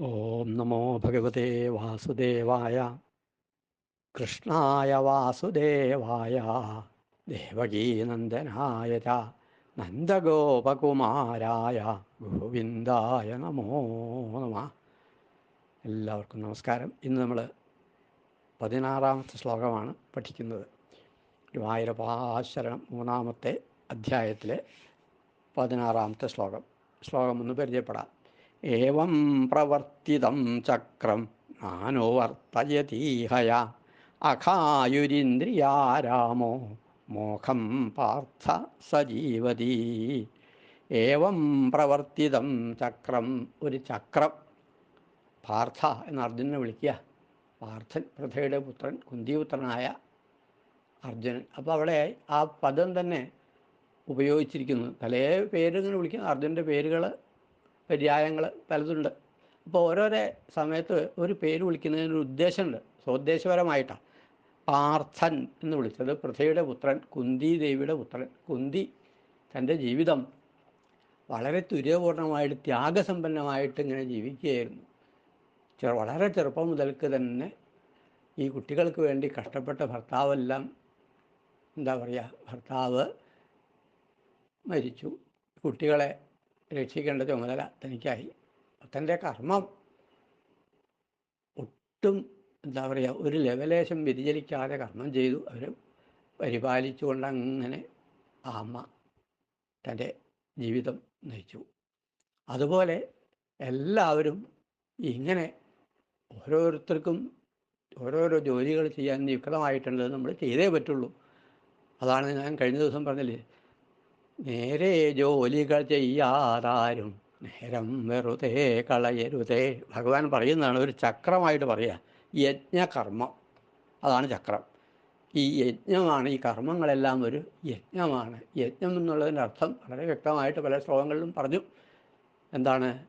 ഓം നമോ ഭഗവതേ വാസുദേവായ. കൃഷ്ണായ വാസുദേവായ. ദേവകീനന്ദനായ നന്ദഗോപകുമാരായ. ഗോവിന്ദായ നമോ നമ. എല്ലാവർക്കും നമസ്കാരം. ഇന്ന് നമ്മൾ പതിനാറാമത്തെ ശ്ലോകമാണ് പഠിക്കുന്നത്. ഗുരുവായൂരപാശരണം മൂന്നാമത്തെ അധ്യായത്തിലെ പതിനാറാമത്തെ ശ്ലോകം. ശ്ലോകം ഒന്ന് പരിചയപ്പെടാം. ഏവം പ്രവർത്തിതം ചക്രം നാനോവർത്തയതീഹയ അഖായുരിന്ദ്രിയാരാമോ മോഹം പാർത്ഥ സജീവതി. ഏവം പ്രവർത്തിതം ചക്രം ഒരു ചക്രം. പാർത്ഥ എന്ന് അർജുനനെ വിളിക്കുക. പാർത്ഥൻ പ്രഥയുടെ പുത്രൻ കുന്തിപുത്രനായ അർജുനൻ. അപ്പോൾ അവിടെ ആ പദം തന്നെ ഉപയോഗിച്ചിരിക്കുന്നു. പല പേരിങ്ങനെ വിളിക്കുന്നു. അർജുനന്റെ പേരുകൾ പര്യായങ്ങൾ പലതുണ്ട്. അപ്പോൾ ഓരോരോ സമയത്ത് ഒരു പേര് വിളിക്കുന്നതിനൊരു ഉദ്ദേശമുണ്ട്. സ്വദ്ദേശപരമായിട്ടാണ് പാർത്ഥൻ എന്ന് വിളിച്ചത്. പൃഥ്വിയുടെ പുത്രൻ കുന്തി ദേവിയുടെ പുത്രൻ. കുന്തി തന്റെ ജീവിതം വളരെ തുര്യപൂർണമായിട്ട് ത്യാഗസമ്പന്നമായിട്ട് ഇങ്ങനെ ജീവിക്കുകയായിരുന്നു. ചെറു വളരെ ചെറുപ്പം മുതൽക്ക് തന്നെ ഈ കുട്ടികൾക്ക് വേണ്ടി കഷ്ടപ്പെട്ട ഭർത്താവെല്ലാം എന്താ പറയുക ഭർത്താവ് മരിച്ചു. കുട്ടികളെ രക്ഷിക്കേണ്ട ചുമതല തനിക്കായി. തന്റെ കർമ്മം ഒട്ടും എന്താ പറയുക ഒരു ലെവലേശം വ്യതിചലിക്കാതെ കർമ്മം ചെയ്തു. അവർ പരിപാലിച്ചുകൊണ്ട് അങ്ങനെ ആ അമ്മ തന്റെ ജീവിതം നയിച്ചു. അതുപോലെ എല്ലാവരും ഇങ്ങനെ ഓരോരുത്തർക്കും ഓരോരോ ജോലികൾ ചെയ്യാൻ യുക്തമായിട്ടുള്ളത് നമ്മൾ ചെയ്തേ പറ്റുള്ളൂ. അതാണ് ഞാൻ കഴിഞ്ഞ ദിവസം പറഞ്ഞില്ലേ നേരെ ജോലികൾ ചെയ്യാതാരും നേരം വെറുതെ കളയരുതേ. ഭഗവാൻ പറയുന്നതാണ് ഒരു ചക്രമായിട്ട് പറയുക യജ്ഞകർമ്മം. അതാണ് ചക്രം. ഈ യജ്ഞമാണ് ഈ കർമ്മങ്ങളെല്ലാം ഒരു യജ്ഞമാണ്. യജ്ഞം എന്നുള്ളതിന്റെ അർത്ഥം വളരെ വ്യക്തമായിട്ട് പല ശ്ലോകങ്ങളിലും പറഞ്ഞു. എന്താണ്?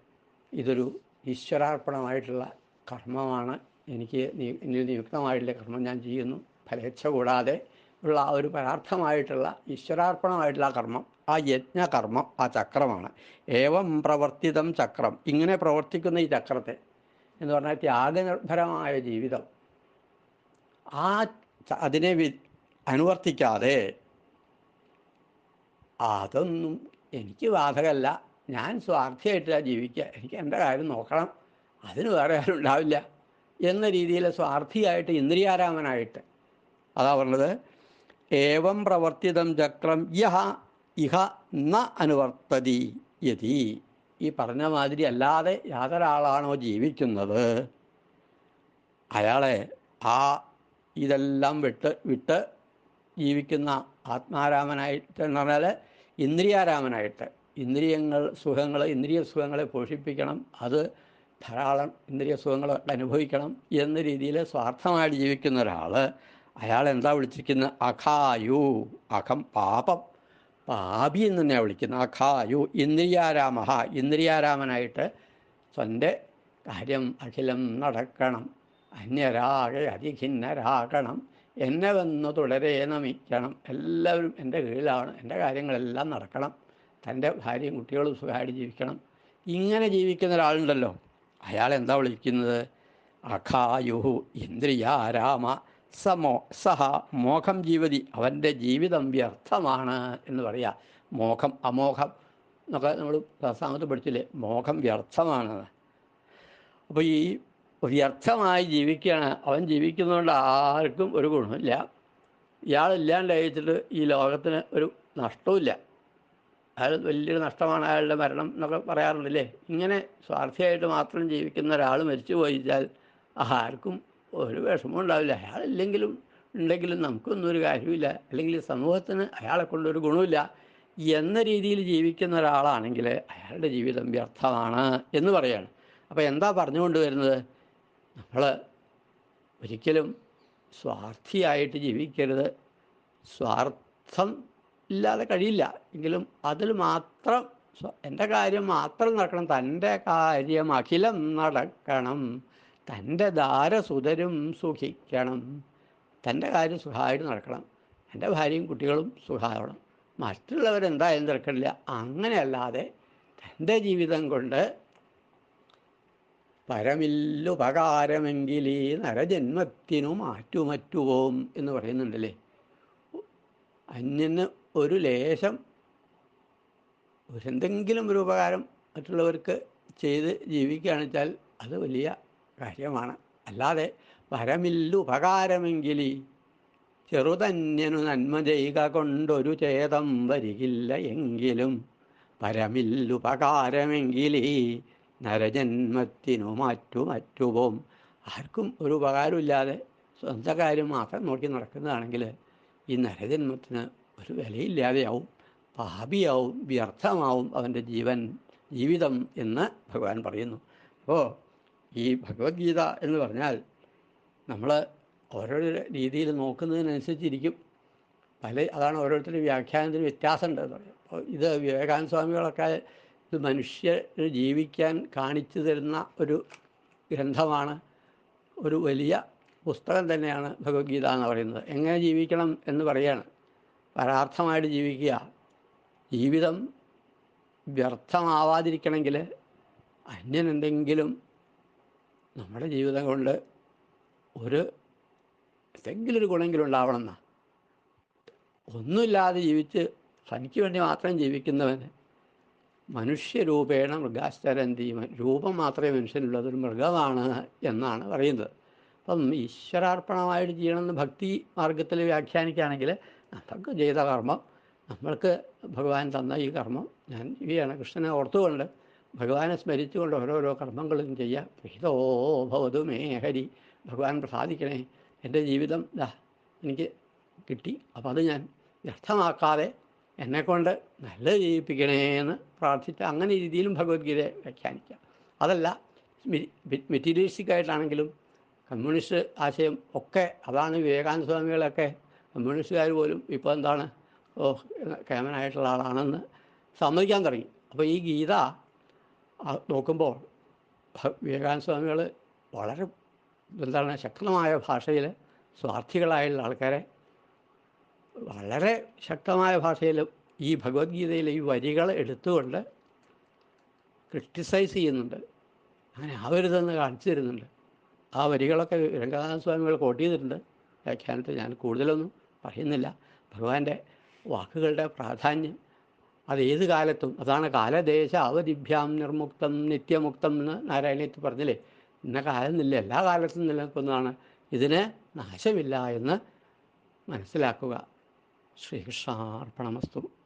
ഇതൊരു ഈശ്വരാർപ്പണമായിട്ടുള്ള കർമ്മമാണ്. എനിക്ക് നിയുക്തമായിട്ടുള്ള കർമ്മം ഞാൻ ചെയ്യുന്നു. ഫലേച്ഛ കൂടാതെ ഉള്ള ഒരു പരാർത്ഥമായിട്ടുള്ള ഈശ്വരാർപ്പണമായിട്ടുള്ള കർമ്മം ആ യജ്ഞകർമ്മം ആ ചക്രമാണ്. ഏവം പ്രവർത്തിതം ചക്രം. ഇങ്ങനെ പ്രവർത്തിക്കുന്ന ഈ ചക്രത്തെ എന്ന് പറഞ്ഞാൽ ത്യാഗനിർഭരമായ ജീവിതം. ആ അതിനെ അനുവർത്തിക്കാതെ അതൊന്നും എനിക്ക് ബാധകമല്ല. ഞാൻ സ്വാർത്ഥിയായിട്ടാണ് ജീവിക്കുക. എനിക്ക് എന്റെ കാര്യം നോക്കണം. അതിന് വേറെ ആരും ഉണ്ടാവില്ല. എന്ന രീതിയിൽ സ്വാർത്ഥിയായിട്ട് ഇന്ദ്രിയാരാമനായിട്ട് അതാ പറഞ്ഞത്. ഏവം പ്രവർത്തിതം ചക്രം യഹ ഇഹ ന അനുവർത്തതി യതി. ഈ പറഞ്ഞ മാതിരി അല്ലാതെ യാതൊരാളാണോ ജീവിക്കുന്നത്? അയാളെ ആ ഇതെല്ലാം വിട്ട് വിട്ട് ജീവിക്കുന്ന ആത്മാരാമനായിട്ട് എന്ന് പറഞ്ഞാൽ ഇന്ദ്രിയാരാമനായിട്ട്. ഇന്ദ്രിയങ്ങൾ സുഖങ്ങൾ ഇന്ദ്രിയ സുഖങ്ങളെ പോഷിപ്പിക്കണം. അത് ധാരാളം ഇന്ദ്രിയ സുഖങ്ങളൊക്കെ അനുഭവിക്കണം എന്ന രീതിയിൽ സ്വാർത്ഥമായിട്ട് ജീവിക്കുന്ന ഒരാൾ അയാൾ എന്താ വിളിച്ചിരിക്കുന്നത് അഖായു. അഖം പാപം. പാപി എന്ന് തന്നെയാണ് വിളിക്കുന്നത് അഖായു. ഇന്ദ്രിയാരാമ ഇന്ദ്രിയാരാമനായിട്ട് തന്റെ കാര്യം അഖിലം നടക്കണം. അന്യരാകെ അതിഖിന്നരാകണം. എന്നെ വന്ന് തുടരെ നമിക്കണം. എല്ലാവരും എന്റെ കീഴിലാണ്. എന്റെ കാര്യങ്ങളെല്ലാം നടക്കണം. തന്റെ ഭാര്യയും കുട്ടികളും സുഖമായിട്ട് ജീവിക്കണം. ഇങ്ങനെ ജീവിക്കുന്ന ഒരാളുണ്ടല്ലോ. അയാൾ എന്താ വിളിക്കുന്നത്? അഖായുഹു ഇന്ദ്രിയാരാമ. സമോ സഹ മോഹം ജീവതി. അവന്റെ ജീവിതം വ്യർത്ഥമാണ് എന്ന് പറയുക മോഹം അമോഘം എന്നൊക്കെ നമ്മൾ പ്രസ്ഥാനത്ത് പഠിച്ചില്ലേ? മോഹം വ്യർത്ഥമാണ്. അപ്പോൾ ഈ വ്യർത്ഥമായി ജീവിക്കുകയാണ്. അവൻ ജീവിക്കുന്നതുകൊണ്ട് ആർക്കും ഒരു ഗുണമില്ല ഇയാളില്ലാണ്ടയച്ചിട്ട് ഈ ലോകത്തിന് ഒരു നഷ്ടവുമില്ല. അയാൾ വലിയൊരു നഷ്ടമാണ് അയാളുടെ മരണം എന്നൊക്കെ പറയാറുണ്ടല്ലേ? ഇങ്ങനെ സ്വാർത്ഥിയായിട്ട് മാത്രം ജീവിക്കുന്ന ഒരാൾ മരിച്ചു പോയിച്ചാൽ ആർക്കും ഒരു വിഷമം ഉണ്ടാവില്ല അയാളില്ലെങ്കിലും ഉണ്ടെങ്കിലും നമുക്കൊന്നും ഒരു കാര്യമില്ല അല്ലെങ്കിൽ സമൂഹത്തിന് അയാളെ കൊണ്ടൊരു ഗുണമില്ല എന്ന രീതിയിൽ ജീവിക്കുന്ന ഒരാളാണെങ്കിൽ അയാളുടെ ജീവിതം വ്യർത്ഥമാണ് എന്ന് പറയാണ്. അപ്പോൾ എന്താ പറഞ്ഞുകൊണ്ട് വരുന്നത്? നമ്മൾ ഒരിക്കലും സ്വാർത്ഥിയായിട്ട് ജീവിക്കരുത്. സ്വാർത്ഥം ഇല്ലാതെ കഴിയില്ല. എങ്കിലും അതിൽ മാത്രം എന്റെ കാര്യം മാത്രം നടക്കണം. തന്റെ കാര്യം അഖിലം നടക്കണം. തന്റെ ദാരസുതരും സുഖിക്കണം. തന്റെ കാര്യം സുഖമായിട്ട് നടക്കണം. എന്റെ ഭാര്യയും കുട്ടികളും സുഖമാവണം. മറ്റുള്ളവരെന്തായാലും തിരക്കില്ല അങ്ങനെയല്ലാതെ തന്റെ ജീവിതം കൊണ്ട് പരമില്ലുപകാരമെങ്കിൽ ഈ നരജന്മത്തിനു മാറ്റുമറ്റുപോം എന്ന് പറയുന്നുണ്ടല്ലേ? അന്യന് ഒരു ലേശം ഒരെന്തെങ്കിലും ഒരു ഉപകാരം മറ്റുള്ളവർക്ക് ചെയ്ത് ജീവിക്കുകയാണെന്ന് വെച്ചാൽ അത് വലിയ കാര്യമാണ്. അല്ലാതെ പരമില്ലുപകാരമെങ്കിൽ ചെറുതന്യനു നന്മ ചെയ്യുക കൊണ്ടൊരു ചേതം വരികില്ല എങ്കിലും വരമില്ലുപകാരമെങ്കിൽ നരജന്മത്തിനു മാറ്റു മറ്റുപോം. ആർക്കും ഒരു ഉപകാരമില്ലാതെ സ്വന്തം കാര്യം മാത്രം നോക്കി നടക്കുന്നതാണെങ്കിൽ ഈ നരജന്മത്തിന് ഒരു വിലയില്ലാതെയാവും പാപിയാവും വ്യർത്ഥമാവും അവന്റെ ജീവൻ ജീവിതം എന്ന് ഭഗവാൻ പറയുന്നു. അപ്പോൾ ഈ ഭഗവത്ഗീത എന്ന് പറഞ്ഞാൽ നമ്മൾ ഓരോരോ രീതിയിൽ നോക്കുന്നതിനനുസരിച്ചിരിക്കും. പല അതാണ് ഓരോരുത്തരുടെ വ്യാഖ്യാനത്തിന് വ്യത്യാസമുണ്ട് എന്ന് പറയും. അപ്പോൾ ഇത് വിവേകാനന്ദ സ്വാമികളൊക്കെ ഇത് മനുഷ്യർ ജീവിക്കാൻ കാണിച്ചു തരുന്ന ഒരു ഗ്രന്ഥമാണ് ഒരു വലിയ പുസ്തകം തന്നെയാണ് ഭഗവത്ഗീത എന്ന് പറയുന്നത്. എങ്ങനെ ജീവിക്കണം എന്ന് പറയാണ്. പരാർത്ഥമായിട്ട് ജീവിക്കുക. ജീവിതം വ്യർത്ഥമാവാതിരിക്കണമെങ്കിൽ അന്യൻ എന്തെങ്കിലും നമ്മുടെ ജീവിതം കൊണ്ട് ഒരു എന്തെങ്കിലും ഒരു ഗുണമെങ്കിലും ഉണ്ടാവണം എന്നാ ഒന്നുമില്ലാതെ ജീവിച്ച് തനിക്ക് വേണ്ടി മാത്രം ജീവിക്കുന്നവന് മനുഷ്യരൂപേണ മൃഗാശ്ചരന്തി രൂപം മാത്രമേ മനുഷ്യനുള്ളത് ഒരു മൃഗമാണ് എന്നാണ് പറയുന്നത്. അപ്പം ഈശ്വരാർപ്പണമായിട്ട് ചെയ്യണമെന്ന് ഭക്തി മാർഗത്തിൽ വ്യാഖ്യാനിക്കുകയാണെങ്കിൽ നമുക്ക് ചെയ്ത കർമ്മം നമ്മൾക്ക് ഭഗവാൻ തന്ന ഈ കർമ്മം ഞാൻ ഇവയാണ് കൃഷ്ണനെ ഓർത്തുകൊണ്ട് ഭഗവാനെ സ്മരിച്ചുകൊണ്ട് ഓരോരോ കർമ്മങ്ങളും ചെയ്യുക പ്രഹിതോ ഭവതു മേ ഹരി. ഭഗവാൻ പ്രസാദിക്കണേ. എന്റെ ജീവിതം ദാ എനിക്ക് കിട്ടി. അപ്പോൾ അത് ഞാൻ വ്യർത്ഥമാക്കാതെ എന്നെക്കൊണ്ട് നല്ല ജീവിപ്പിക്കണേ എന്ന് പ്രാർത്ഥിച്ച് അങ്ങനെ രീതിയിലും ഭഗവത്ഗീതയെ വ്യാഖ്യാനിക്കാം അതല്ല മെറ്റീരിയലിസ്റ്റിക് ആയിട്ടാണെങ്കിലും കമ്മ്യൂണിസ്റ്റ് ആശയം ഒക്കെ അതാണ് വിവേകാനന്ദ സ്വാമികളൊക്കെ കമ്മ്യൂണിസ്റ്റുകാർ പോലും ഇപ്പോൾ എന്താണ് ഓ കേമനായിട്ടുള്ള ആളാണെന്ന് സമ്മതിക്കാൻ തുടങ്ങി. അപ്പോൾ ഈ ഗീത നോക്കുമ്പോൾ വിവേകാനന്ദ സ്വാമികൾ വളരെ എന്താണ് ശക്തമായ ഭാഷയിൽ സ്വാർത്ഥികളായുള്ള ആൾക്കാരെ വളരെ ശക്തമായ ഭാഷയിൽ ഈ ഭഗവത്ഗീതയിലെ ഈ വരികൾ എടുത്തുകൊണ്ട് ക്രിട്ടിസൈസ് ചെയ്യുന്നുണ്ട്. അങ്ങനെ ആവരുതെന്ന് കാണിച്ചു തരുന്നുണ്ട്. ആ വരികളൊക്കെ രംഗനാഥ സ്വാമികൾ കോട്ട് ചെയ്തിട്ടുണ്ട്. വ്യാഖ്യാനത്തിൽ ഞാൻ കൂടുതലൊന്നും പറയുന്നില്ല. ഭഗവാന്റെ വാക്കുകളുടെ പ്രാധാന്യം അത് ഏത് കാലത്തും അതാണ് കാലദേശ അവധിഭ്യാം നിർമുക്തം നിത്യമുക്തം എന്ന് നാരായണീയത്തിൽ പറഞ്ഞില്ലേ? ഇന്ന കാലം നില്ല എല്ലാ കാലത്തും നിലനിൽക്കുന്നതാണ്. ഇതിന് നാശമില്ല എന്ന് മനസ്സിലാക്കുക. ശ്രീകൃഷ്ണാർപ്പണമസ്തു.